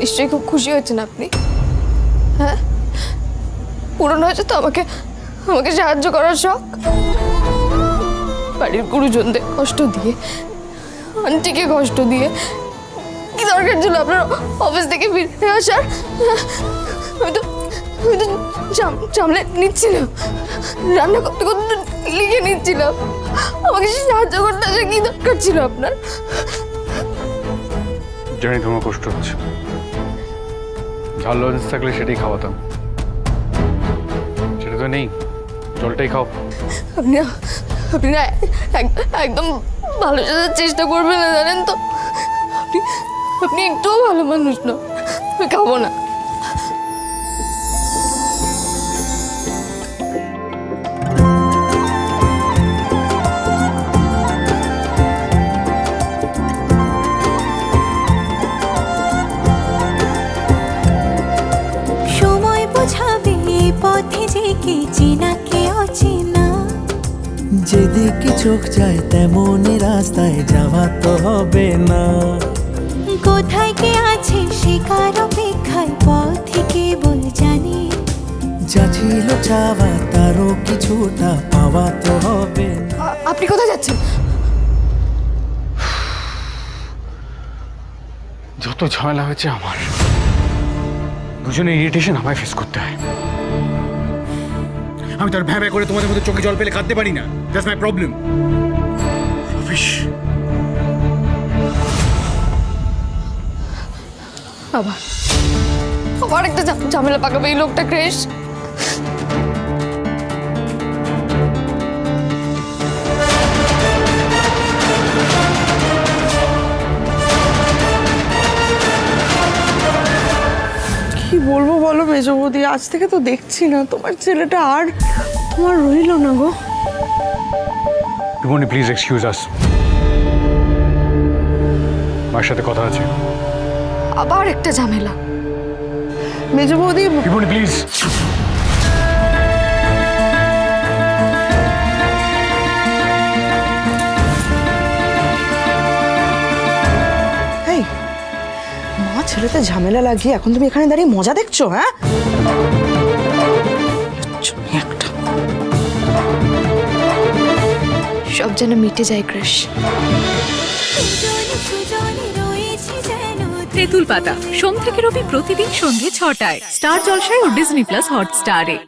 নিশ্চয়ই খুব খুশি হয়েছেন আপনি। হ্যাঁ? পূরণ হয়েছে তো আমাকে আমাকে সাহায্য করার শখ। বাড়ির গুরুজনদের কষ্ট দিয়ে, আন্টিকে কষ্ট দিয়ে, কি দরকার ছিল আপনার অফিস থেকে ফিরে আসার? তো তো সামলে নিচ্ছিলাম। রান্না করতে করতে লিখে নিচ্ছিলাম। আমাকে সাহায্য করতে আসা কি দরকার ছিল আপনার? জানি তোমার কষ্ট হচ্ছে। ঝাল লজেন্স থাকলে সেটাই খাওয়াতাম সেটা তো নেই, জলটাই খাও। আপনি আপনি না এক- একদম ভালো চেষ্টা করবেন না জানেন তো। আপনি আপনি একটুও ভালো মানুষ না খাব না। যেদিকে চোখ যায় তেমনই রাস্তায় যাওয়া তো হবে না। কোথায় কে আছে সে কার অপেক্ষায় পথে কেবল জানে? যা ছিল চাওয়া তারও কিছুটা পাওয়া তো হবে না। আপনি কোথায় যাচ্ছেন? যত ঝামেলা হয়েছে আমার দুজনে ইরিটেশন আমায় ফেস করতে হয়। আমি তার ভ্যাঁ করে তোমাদের মধ্যে চোখে জল পেলে কাঁদতে পারি না। দ্যাটস মাই প্রবলেম বাবা, আবার একটা ঝামেলা পাকাবে এই লোকটা, ক্রেশ। কি বলব বলো মেজো বৌদি আজ থেকে তো দেখছি না। তোমার ছেলেটা আর তোমার রইল না গো। পিবনি প্লিজ এক্সকিউজ আস মার সাথে কথা আছে। আবার একটা ঝামেলা। মেজো বৌদি পিবনি প্লিজ ছেলেতে ঝামেলা লাগিয়ে এখন তুমি এখানে দাঁড়িয়ে মজা দেখছ হ্যাঁ? সব যেন মিটে যায়, ক্রেশ। তেঁতুল পাতা সোম থেকে রবি প্রতিদিন সন্ধ্যে ছটায়। স্টার জলসায় ও ডিজনি প্লাস হটস্টারে।